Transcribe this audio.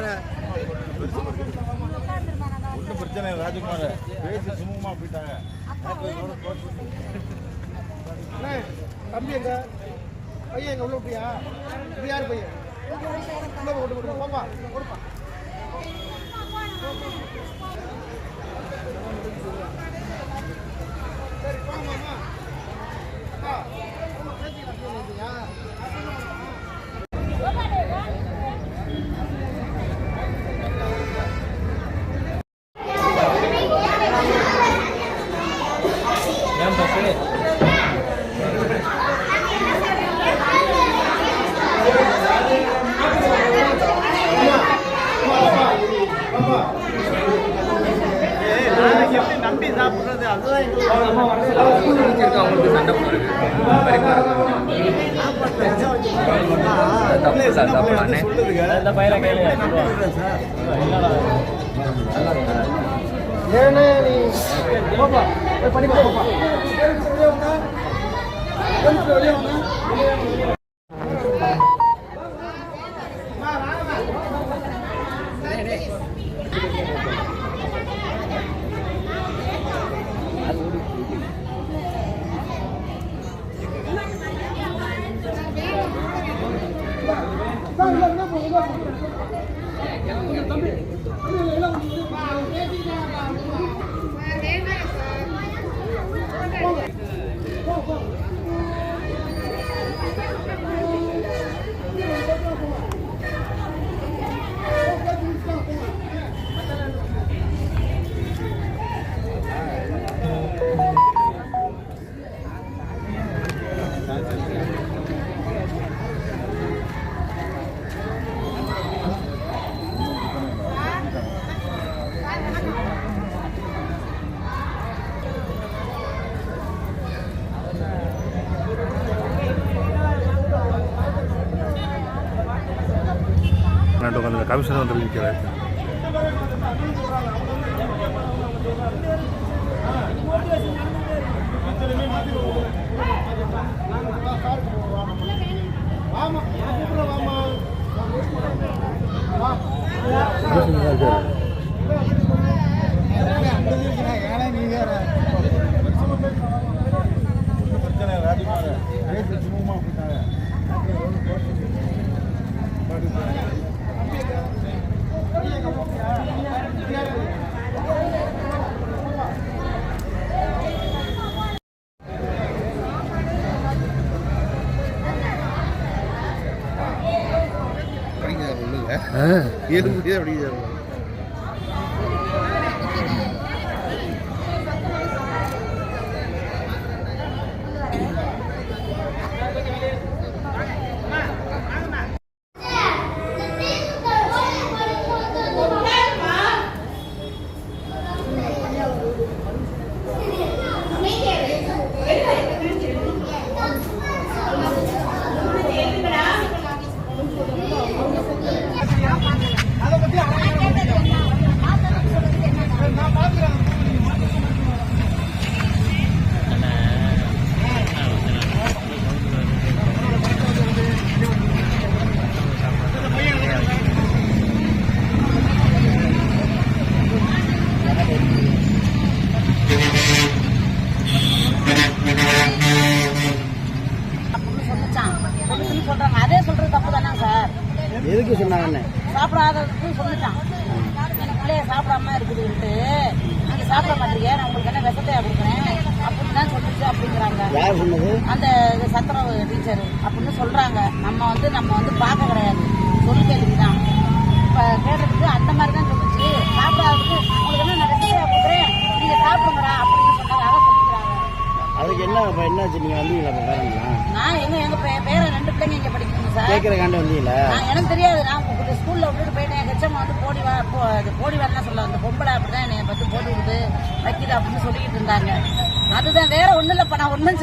பேசிட்டாரு ஒன்றும் பிரச்சனை இல்லை ராஜகுமார். பேசி சுமூகமாக போயிட்டாங்க. தம்பி எங்க? பையன் எங்க உள்ள விட்டியா இது யார் பையன்? உள்ள போட்டு கொடுப்பா கொடுப்பா. நம்பி சாப்பிடுறது அதுதான் அவங்களுக்கு சண்டை போடுறது தப்பு சார் தப்பு நானே இந்த நீ போப்பா படிப்பா போப்பா வெளியே வாங்க வெளியே வாங்க நாட்டு அந்த கமிஷனர் வந்து நிற்கிறார் வாமா கூப்பிடுறேன் வாமா வா கமிஷனர் தான் இருக்காரு ஏன்னா நீ வேற பிரச்சனை ராஜகுமார் பேசி சுமூகமா போயிட்டாங்க படிக்கிறார் அப்படி ஆ ஏழு முடியாது படிக்கிறார் அப்படின்னு சொல்லிச்சான் சொல்லுச்சுன்னு சொல்றாங்க அதே சொல்றது தப்பு தானே சார் எதுக்கு சொன்னாங்கண்ணே சாப்பிடாததுக்கு சொல்லிட்டான். பிள்ளைய சாப்பிடாம இருக்குதுன்ட்டு. நீங்க சாப்பிட மாட்டீங்க நான் உங்களுக்கு என்ன விஷத்தையா கொடுக்குறேன்? அப்படின்னு தான் சொல்லிச்சு அப்படிங்கிறாங்க. அந்த சத்திரம் டீச்சர். அப்படின்னு சொல்றாங்க. நம்ம வந்து நம்ம வந்து பார்க்க கிடையாது. சொல்லி கேள்விதான் இப்ப கேட்டதுக்கு அந்த மாதிரி தான் சொல்லிச்சு. சாப்பிடாததுக்கு உங்களுக்கு என்ன நான் விஷத்தையா கொடுக்குறேன் நீங்க சாப்பிடுங்கடா அப்படின்னு சொன்னதாக சொல்லிக்கிறாங்க என்னாச்சு? நீங்கள் வந்தீங்களா பேரங்களா நான் எங்க எங்க பே- பேர ரெண்டு பிள்ளைங்க இங்க படிக்கணும் சார். கேட்குறக்காண்டி வந்தீங்களா? நான் எனக்கு தெரியாது. நான் உங்க ஸ்கூல்ல விட்டுட்டு போயிட்டேன். ஹெச்எம் வந்து போடி வா போ அது போடி வரலாம் சொல்ல அந்த பொம்பளை அப்படிதான் என்னை பத்தி போட்டு விடுது வைக்குது அப்படின்னு சொல்லிக்கிட்டு இருந்தாங்க. அதுதான் வேற ஒண்ணும் இல்லப்பா. நான் ஒண்ணும்